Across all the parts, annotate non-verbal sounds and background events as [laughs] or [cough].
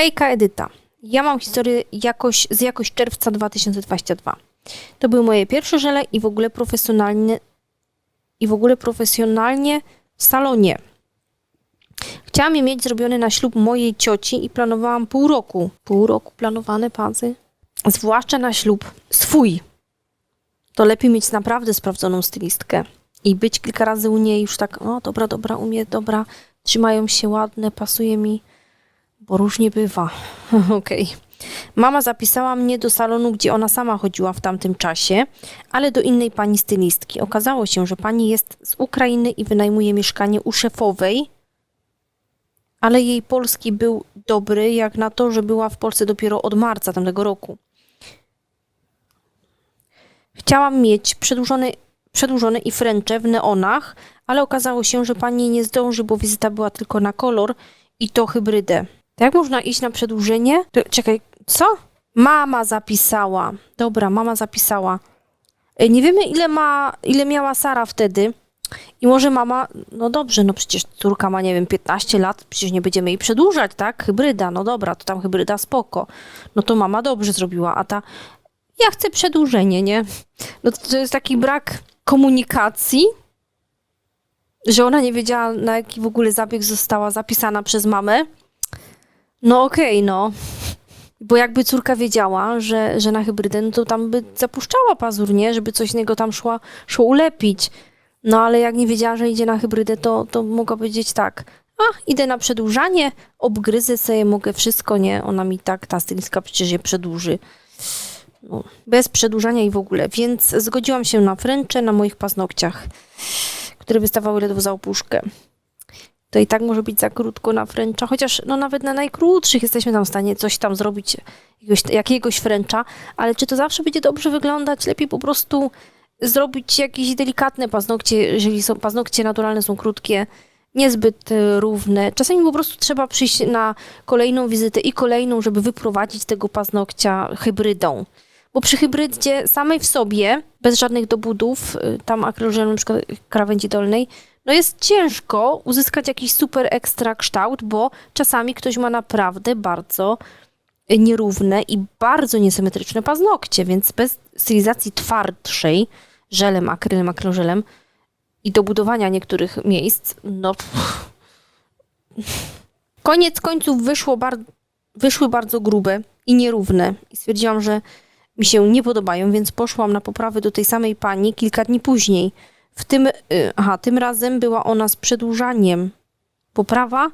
Hejka Edyta. Ja mam historię jakoś, z jakoś czerwca 2022. To były moje pierwsze żele i w ogóle profesjonalnie i w ogóle profesjonalnie w salonie. Chciałam je mieć zrobione na ślub mojej cioci i planowałam pół roku. Pół roku planowane pazy? Zwłaszcza na ślub swój. To lepiej mieć naprawdę sprawdzoną stylistkę i być kilka razy u niej już tak, o dobra, dobra, u mnie, dobra, trzymają się ładne, pasuje mi, bo różnie bywa. [laughs] Okej. Mama zapisała mnie do salonu, gdzie ona sama chodziła w tamtym czasie, ale do innej pani stylistki. Okazało się, że pani jest z Ukrainy i wynajmuje mieszkanie u szefowej, ale jej polski był dobry, jak na to, że była w Polsce dopiero od marca tamtego roku. Chciałam mieć przedłużony, przedłużone i fręcze w neonach, ale okazało się, że pani nie zdąży, bo wizyta była tylko na kolor i to hybrydę. Jak można iść na przedłużenie? To, czekaj, co? Mama zapisała. Dobra, mama zapisała. E, Nie wiemy, ile ma, ile miała Sara wtedy. I może mama, no dobrze, no przecież córka ma, nie wiem, 15 lat, przecież nie będziemy jej przedłużać, tak? Hybryda, no dobra, to tam hybryda spoko. No to mama dobrze zrobiła, a ta, ja chcę przedłużenie, nie? No to, to jest taki brak komunikacji, że ona nie wiedziała, na jaki w ogóle zabieg została zapisana przez mamę. No okej, no. Bo jakby córka wiedziała, że, że na hybrydę, no to tam by zapuszczała pazur, nie? Żeby coś niego tam szła, szło ulepić. No ale jak nie wiedziała, że idzie na hybrydę, to, to mogła powiedzieć tak. A, idę na przedłużanie, obgryzę sobie, mogę wszystko, nie? Ona mi tak, ta stylistka przecież je przedłuży. No, bez przedłużania i w ogóle. Więc zgodziłam się na fręcze na moich paznokciach, które wystawały ledwo za opuszkę. To i tak może być za krótko na fręcza, chociaż no nawet na najkrótszych jesteśmy tam w stanie coś tam zrobić, jakiegoś, jakiegoś ale czy to zawsze będzie dobrze wyglądać? Lepiej po prostu zrobić jakieś delikatne paznokcie, jeżeli są paznokcie naturalne, są krótkie, niezbyt e, równe. Czasami po prostu trzeba przyjść na kolejną wizytę i kolejną, żeby wyprowadzić tego paznokcia hybrydą. Bo przy hybrydzie samej w sobie, bez żadnych dobudów, y, tam akrylożelu na przykład krawędzi dolnej, no jest ciężko uzyskać jakiś super ekstra kształt, bo czasami ktoś ma naprawdę bardzo nierówne i bardzo niesymetryczne paznokcie, więc bez stylizacji twardszej, żelem, akrylem, akrylożelem i dobudowania niektórych miejsc, no koniec końców wyszło bar- wyszły bardzo grube i nierówne i stwierdziłam, że mi się nie podobają, więc poszłam na poprawę do tej samej pani kilka dni później. W tym, y, aha, tym razem była ona z przedłużaniem. Poprawa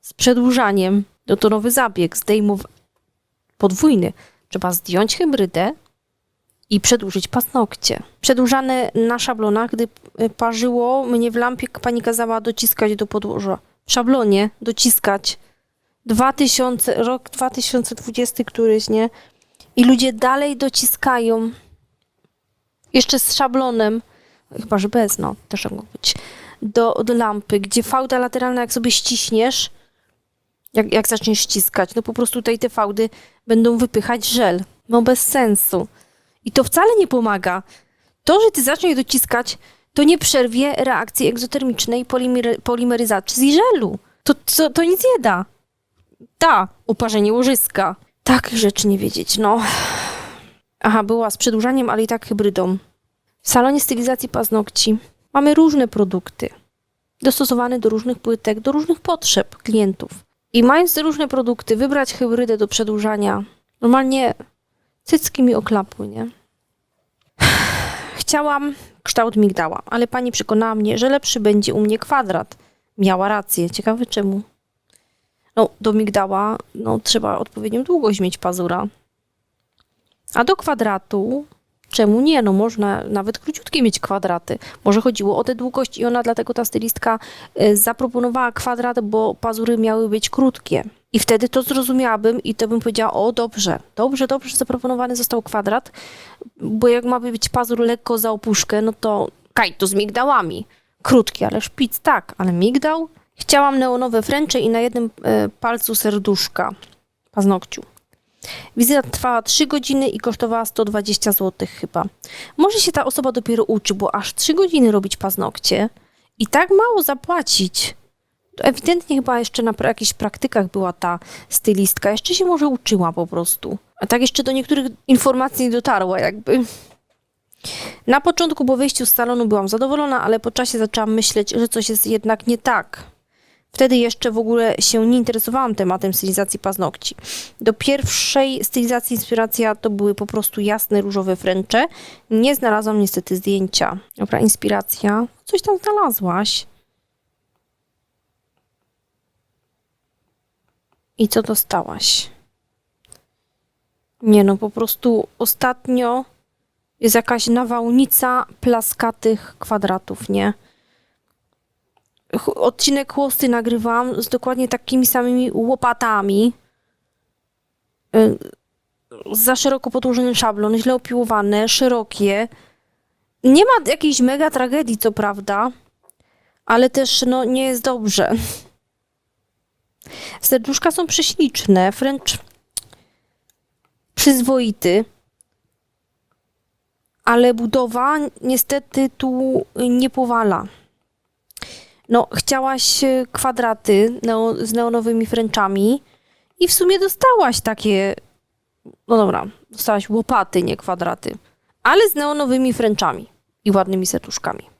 z przedłużaniem. No to nowy zabieg, zdejmow... podwójny. Trzeba zdjąć hybrydę i przedłużyć paznokcie. Przedłużane na szablonach, gdy y, parzyło mnie w lampie, pani kazała dociskać do podłoża. W szablonie dociskać. 2000, rok 2020 któryś, nie? I ludzie dalej dociskają. Jeszcze z szablonem, chyba że bez, no, też mogło być, do, lampy, gdzie fałda lateralna, jak sobie ściśniesz, jak, jak zaczniesz ściskać, no po prostu tutaj te fałdy będą wypychać żel. No bez sensu. I to wcale nie pomaga. To, że ty zaczniesz dociskać, to nie przerwie reakcji egzotermicznej polimery, polimeryzacji żelu. To, to, to nic nie da. Da, uparzenie łożyska. Tak rzeczy nie wiedzieć, no. Aha, była z przedłużaniem, ale i tak hybrydą. W salonie stylizacji paznokci mamy różne produkty, dostosowane do różnych płytek, do różnych potrzeb klientów. I mając te różne produkty, wybrać hybrydę do przedłużania, normalnie cycki mi oklapły, nie? [sighs] Chciałam kształt migdała, ale pani przekonała mnie, że lepszy będzie u mnie kwadrat. Miała rację. Ciekawe czemu. No, do migdała no, trzeba odpowiednią długość mieć pazura. A do kwadratu, czemu nie? No można nawet króciutkie mieć kwadraty. Może chodziło o tę długość i ona dlatego ta stylistka y, zaproponowała kwadrat, bo pazury miały być krótkie. I wtedy to zrozumiałabym i to bym powiedziała, o dobrze, dobrze, dobrze, zaproponowany został kwadrat, bo jak ma być pazur lekko za opuszkę, no to kaj, to z migdałami. Krótki, ale szpic tak, ale migdał? Chciałam neonowe fręcze i na jednym e, palcu serduszka, paznokciu. Wizyta trwała 3 godziny i kosztowała 120 zł chyba. Może się ta osoba dopiero uczy, bo aż 3 godziny robić paznokcie i tak mało zapłacić. To ewidentnie chyba jeszcze na jakichś praktykach była ta stylistka. Jeszcze się może uczyła po prostu. A tak jeszcze do niektórych informacji nie dotarła jakby. Na początku po wyjściu z salonu byłam zadowolona, ale po czasie zaczęłam myśleć, że coś jest jednak nie tak. Wtedy jeszcze w ogóle się nie interesowałam tematem stylizacji paznokci. Do pierwszej stylizacji inspiracja to były po prostu jasne różowe fręcze. Nie znalazłam niestety zdjęcia. Dobra, inspiracja. Coś tam znalazłaś. I co dostałaś? Nie no, po prostu ostatnio jest jakaś nawałnica plaskatych kwadratów, nie? Odcinek chłosty nagrywałam z dokładnie takimi samymi łopatami. Y, Za szeroko podłożony szablon, źle opiłowane, szerokie. Nie ma jakiejś mega tragedii, co prawda, ale też no, nie jest dobrze. Serduszka są prześliczne, wręcz przyzwoity. Ale budowa niestety tu nie powala. No, chciałaś e, kwadraty neo, z neonowymi fręczami i w sumie dostałaś takie. No dobra, dostałaś łopaty, nie kwadraty, ale z neonowymi fręczami i ładnymi serduszkami.